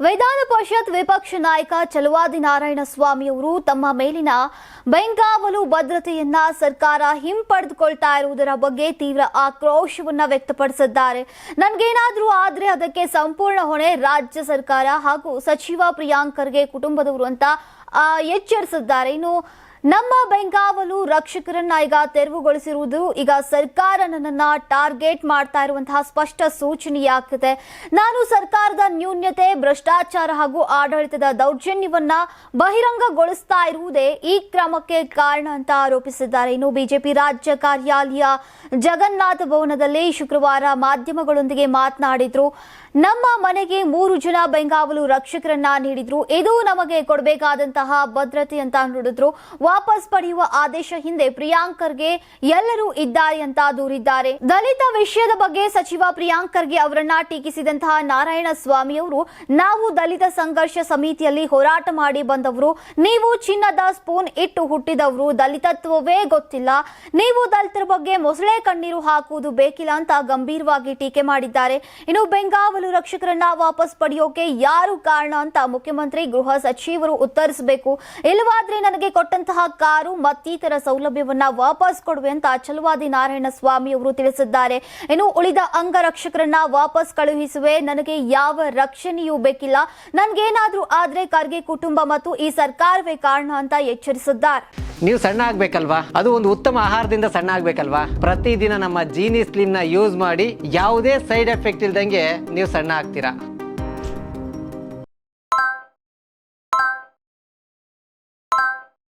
ವಿಧಾನ ಪರಿಷತ್ ವಿಪಕ್ಷ ನಾಯಕ ಚಲುವಾದಿ ನಾರಾಯಣ ಸ್ವಾಮಿಯವರು ತಮ್ಮ ಮೇಲಿನ ಬೆಂಗಾವಲು ಭದ್ರತೆಯನ್ನ ಸರ್ಕಾರ ಹಿಂಪಡೆದುಕೊಳ್ತಾ ಇರುವುದರ ಬಗ್ಗೆ ತೀವ್ರ ಆಕ್ರೋಶವನ್ನ ವ್ಯಕ್ತಪಡಿಸಿದ್ದಾರೆ. ನನ್ಗೇನಾದ್ರೂ ಆದ್ರೆ ಅದಕ್ಕೆ ಸಂಪೂರ್ಣ ಹೊಣೆ ರಾಜ್ಯ ಸರ್ಕಾರ ಹಾಗೂ ಸಚಿವ ಪ್ರಿಯಾಂಕರ್ಗೆ ಕುಟುಂಬದವರು ಅಂತ ಎಚ್ಚರಿಸಿದ್ದಾರೆ. ಇನ್ನು ನಮ್ಮ ಬೆಂಗಾವಲು ರಕ್ಷಕರನ್ನ ಈಗ ತೆರವುಗೊಳಿಸಿರುವುದು ಈಗ ಸರ್ಕಾರ ನನ್ನನ್ನ ಟಾರ್ಗೆಟ್ ಮಾಡ್ತಾ ಇರುವಂತಹ ಸ್ಪಷ್ಟ ಸೂಚನೆಯಾಗಿದೆ ನಾನು ಸರ್ಕಾರದ ನ್ಯೂನ್ಯತೆ, ಭ್ರಷ್ಟಾಚಾರ ಹಾಗೂ ಆಡಳಿತದ ದೌರ್ಜನ್ಯವನ್ನ ಬಹಿರಂಗಗೊಳಿಸ್ತಾ ಇರುವುದೇ ಈ ಕ್ರಮಕ್ಕೆ ಕಾರಣ ಅಂತ ಆರೋಪಿಸಿದ್ದಾರೆ. ಇನ್ನು ಬಿಜೆಪಿ ರಾಜ್ಯ ಕಾರ್ಯಾಲಯ ಜಗನ್ನಾಥ ಭವನದಲ್ಲಿ ಶುಕ್ರವಾರ ಮಾಧ್ಯಮಗಳೊಂದಿಗೆ ಮಾತನಾಡಿದ್ರು. ನಮ್ಮ ಮನೆಗೆ ಮೂರು ಜನ ಬೆಂಗಾವಲು ರಕ್ಷಕರನ್ನ ನೀಡಿದ್ರು. ಇದು ನಮಗೆ ಕೊಡಬೇಕಾದಂತಹ ಭದ್ರತೆ ಅಂತ ನುಡಿದ್ರು. ವಾಪಸ್ ಪಡೆಯುವ ಆದೇಶ ಹಿಂದೆ ಪ್ರಿಯಾಂಕ್ ಖರ್ಗೆ ಎಲ್ಲರೂ ಇದ್ದಾರೆ ಅಂತ ದೂರಿದ್ದಾರೆ. ದಲಿತ ವಿಷಯದ ಬಗ್ಗೆ ಸಚಿವ ಪ್ರಿಯಾಂಕ್ ಖರ್ಗೆ ಅವರನ್ನ ಟೀಕಿಸಿದಂತಹ ನಾರಾಯಣ ಸ್ವಾಮಿ ಅವರು, ನಾವು ದಲಿತ ಸಂಘರ್ಷ ಸಮಿತಿಯಲ್ಲಿ ಹೋರಾಟ ಮಾಡಿ ಬಂದವರು, ನೀವು ಚಿನ್ನದ ಸ್ಪೂನ್ ಇಟ್ಟು ಹುಟ್ಟಿದವರು, ದಲಿತತ್ವವೇ ಗೊತ್ತಿಲ್ಲ. ನೀವು ದಲಿತರ ಬಗ್ಗೆ ಮೊಸಳೆ ಕಣ್ಣೀರು ಹಾಕುವುದು ಬೇಕಿಲ್ಲ ಅಂತ ಗಂಭೀರವಾಗಿ ಟೀಕೆ ಮಾಡಿದ್ದಾರೆ. ಇನ್ನು ಬೆಂಗಾವಲು ರಕ್ಷಕರನ್ನ ವಾಪಸ್ ಪಡೆಯೋಕೆ ಯಾರು ಕಾರಣ ಅಂತ ಮುಖ್ಯಮಂತ್ರಿ ಗೃಹ ಸಚಿವರು ಉತ್ತರಿಸಬೇಕು. ಇಲ್ಲವಾದ್ರೆ ನನಗೆ ಕೊಟ್ಟಂತಹ ಕಾರು ಮತ್ತಿತರ ಸೌಲಭ್ಯವನ್ನ ವಾಪಸ್ ಕೊಡುವೆ ಅಂತ ಚಲುವಾದಿ ನಾರಾಯಣ ಸ್ವಾಮಿ ಅವರು ತಿಳಿಸಿದ್ದಾರೆ. ಇನ್ನು ಉಳಿದ ಅಂಗರಕ್ಷಕರನ್ನ ವಾಪಸ್ ಕಳುಹಿಸುವೆ. ನನಗೆ ಯಾವ ರಕ್ಷಣೆಯೂ ಬೇಕಿಲ್ಲ. ನನ್ಗೇನಾದ್ರೂ ಆದ್ರೆ ಖರ್ಗೆ ಕುಟುಂಬ ಮತ್ತು ಈ ಸರ್ಕಾರವೇ ಕಾರಣ ಅಂತ ಎಚ್ಚರಿಸಿದ್ದಾರೆ. ನೀವು ಸಣ್ಣ ಆಗ್ಬೇಕಲ್ವಾ? ಅದು ಒಂದು ಉತ್ತಮ ಆಹಾರದಿಂದ ಸಣ್ಣ ಆಗ್ಬೇಕಲ್ವಾ? ಪ್ರತಿದಿನ ನಮ್ಮ ಜೀನಿ ಸ್ಲಿಮ್ನ ಯೂಸ್ ಮಾಡಿ ಯಾವುದೇ ಸೈಡ್ ಎಫೆಕ್ಟ್ ಇಲ್ದಂಗೆ ನೀವು ಸಣ್ಣ ಆಗ್ತೀರಾ?